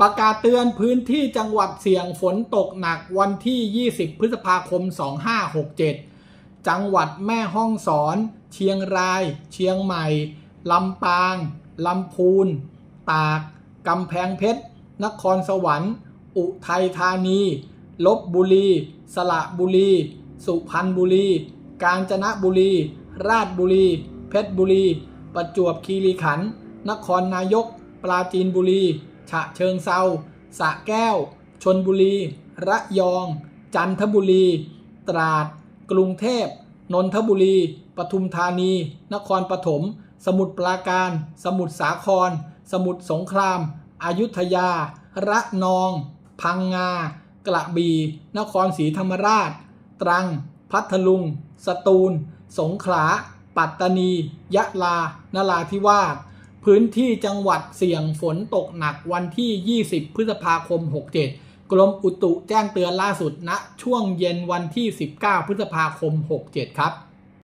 ประกาศเตือนพื้นที่จังหวัดเสี่ยงฝนตกหนักวันที่ 20 พฤษภาคม 2567 จังหวัดแม่ฮ่องสอน เชียงราย เชียงใหม่ ลำปาง ลำพูน ตาก กำแพงเพชร นครสวรรค์ อุทัยธานี ลบบุรี สระบุรี สุพรรณบุรี กาญจนบุรี ราชบุรี เพชรบุรี ประจวบคีรีขันธ์ นครนายก ปราจีนบุรี ฉะเชิงเซาสะแก้ว ชนบุรี ระยอง จันทบุรี ตราด กรุงเทพ นนทบุรี ปทุมธานี นครปฐม สมุทรปราการ สมุทรสาคร สมุทรสงคราม อายุทยา ระนอง พังงา กระบี่ นครศรีธรรมราช ตรัง พัทลุง สตูล สงขลา ปัตตานี ยะลา นราธิวาส พื้นที่จังหวัดเสี่ยงฝนตกหนักวันที่ 20 พฤษภาคม 67 กรมอุตุแจ้งเตือนล่าสุดณช่วงเย็นวันที่ 19 พฤษภาคม 67 ครับ